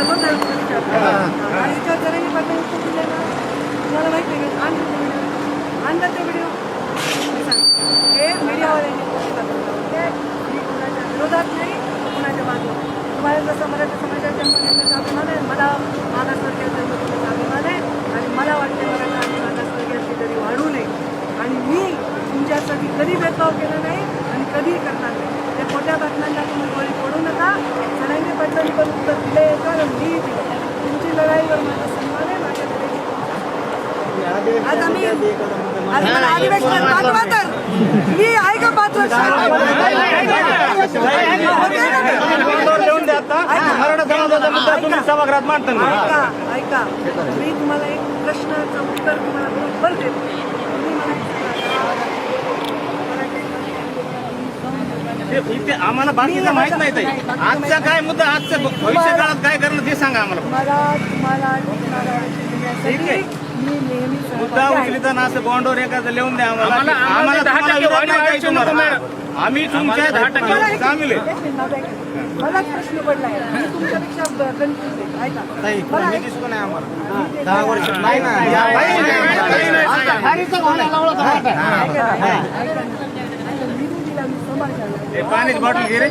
आणि याच्यावर जरा मी दिलं ना तुम्हाला माहिती आहे का ते व्हिडिओ आण ते व्हिडिओ मी हे मीडियावाल्यांनी मी कुणाच्या विरोधात नाही कुणाच्या बाजूला तुम्हाला जसं मराठी समाजात अभिमान आहे. मला मागासवर्गीय जन्म अभिमान आहे. आणि मला वाटते मराठा आणि मागासवर्गीयाची तरी वाढू नये. आणि मी तुमच्यासाठी कधी भेदभाव केला नाही कधीही करणार नाही. त्या खोट्या बातम्यांना तुम्ही बळी पडू नका. सणांनी पडलं पण उत्तर दिलं आणि मी तुमची लढाईवर माझा सन्मान आहे. माझ्या आज आम्ही आज मला अधिवेशनात पाठवा तर. मी आहे का पाच वर्ष? सभागृहात मांडता ऐका ऐका. मी तुम्हाला एक प्रश्नाचं उत्तर तुम्हाला बरोबर देतो तुम्ही मला एक सांगा. ते- इथे आम्हाला बाकीचं माहीत नाही ताई आजचा काय मुद्दा आजच्या भविष्य काळात काय करणं ते सांगा आम्हाला मला तुम्हाला तुम्हाला ठीक आहे. मी नेहमी मुद्दा आहे. उचलिताना असं बॉन्डवर एखादं लिहून द्या आम्हाला आम्हाला- आम्हाला आम्हाला दहा तुम्हाला टक्के विरोध वाढ नाही व्हायची द्यायची नको तुम्हाला. मॅडम. आम्ही तुमच्या दहा टक्के मला एक- सामील आहे एक मिनिट, माझं ऐका. मलाच प्रश्न पडलाय मी तुमच्यापेक्षा कन्फ्युज आहे ऐका मला एक- दिसतो नाही ते- ना ना, ना. हे पाण्याची बॉटल घे रे.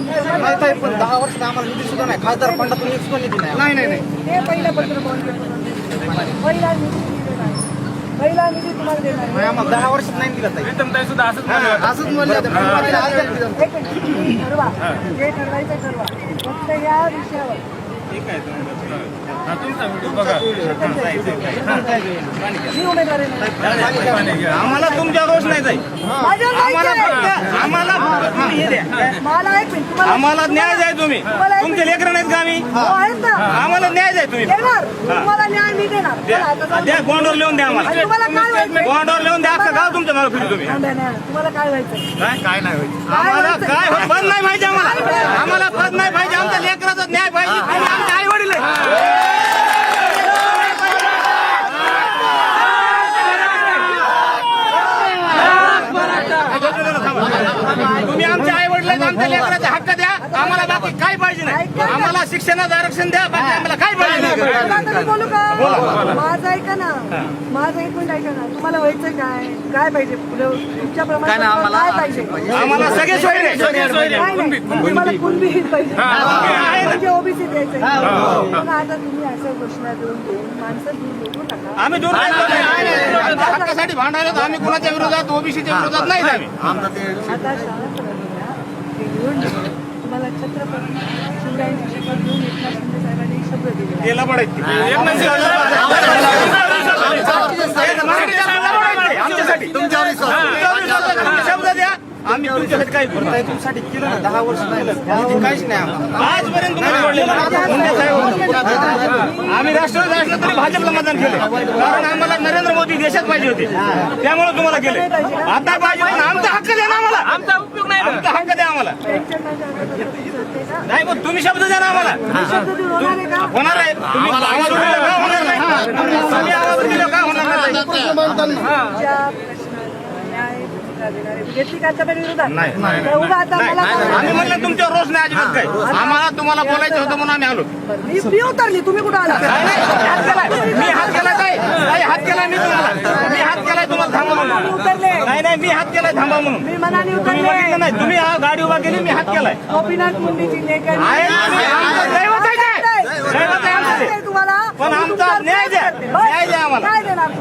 पण दहा वर्षात आम्हाला निधी सुद्धा नाही. खासदार फंडातून एक सुद्धा निधी नाही. नाही नाही ते पहिलं पहिला निधी तुम्हाला देणार आम्हाला दहा वर्षात नाही दिला ताई. सुद्धा असंच म्हणले होते. असंच म्हणलं होतं. पण मला आज तुम्ही ठरवा. जे ठरवायचं ठरवा. फक्त या विषयावर हा, मी आम्हाला तुमच्या रोष नाही माझ्यावर आम्हाला माहिती आम्हाला हे. मला न्याय द्या तुम्ही. तुमचे लेकरं नाहीत का आम्ही? हो, आम्हाला न्याय द्या तुम्ही. मी द्या. बॉन्डवर लिहून द्या आम्हाला? बॉन्डवर लिहून द्या अख्खं गाव तुमच्या मागे फिरू तुम्ही काय व्हायचंय? काय? काय नाही आम्हाला? काय? हो- पद नाही पाहिजे आम्हाला आम्हाला पद नाही पाहिजे आमच्या लेकराचा न्याय पाहिजे तुम्ही आमचे आई वडील तुम्ही आमच्या आई वडील आमच्या लेकराचा हक्क द्या. आम्हाला बाकी काय पाहिजे नाही. आम्हाला शिक्षणाचं आरक्षण द्या बाकी आम्हाला काय पाहिजे नाही. बोलू. का माझं ऐका ना. माझं एक मिनिट ऐका ना. तुम्हाला व्हायचं काय? काय पाहिजे? पुढं तुमच्या प्रमाणे काय पाहिजे? आम्हाला सगळे सोयी. नाही, नाही. तुम्हाला कुणबी पाहिजे. म्हणजे ओबीसी द्यायचं पण आता तुम्ही असं घोषणा देऊन देऊन माणसं दूर नका. आम्ही दोन आमच्या हक्कासाठी भांडायला आम्ही कुणाच्या विरोधात ओबीसीच्या विरोधात नाही आम्ही आता शाळा निवडणूक. तुम्हाला छत्रपती शिवरायांची शपथ घेऊन एकनाथ शिंदे साहेबांनी शब्द दिले ते लबडायचे आमच्यासाठी तुमच्यावर शब्द द्या आम्ही तुमच्यासाठी काही करू ताई, तुमच्यासाठी केलं ना दहा वर्ष नाही निधी काहीच नाही आम्हाला. आजपर्यंत आम्ही राष्ट्रवादी असलं तरी भाजपला मतदान केलं कारण आम्हाला नरेंद्र मोदी देशात पाहिजे होते. त्यामुळे तुम्हाला केले आता पाहिजे पण आमचा हक्क द्या ना आम्हाला. आमचा उपयोग नाही. आमचा हक्क द्या आम्हाला. नाही पण तुम्ही शब्द द्या ना आम्हाला. होणार आहे. का होणार आहे तुम्ही आवाज होणार नाही? आवाज दिला का होणार नाही? घेतली म्हणजे का आम्ही म्हणलं तुमच्यावर रोष नाही अजिबात काय आम्हाला तुम्हाला बोलायचं होतं म्हणून आम्ही आलो. मी मी उतरली. तुम्ही कुठं आला हात केला. मी हात केला काय नाही हात केला मी तुम्हाला. मी हात केलाय तुम्हाला थांबा म्हणून. उतरले. नाही नाही मी हात केलाय थांबा म्हणून. मी मनाने तुम्ही नाही. तुम्ही हा गाडी उभा केली मी हात केलाय. गोपीनाथ मुंडेची लेखन आहे, पण आमचा न्याय द्या. न्याय द्या आम्हाला. काय देणार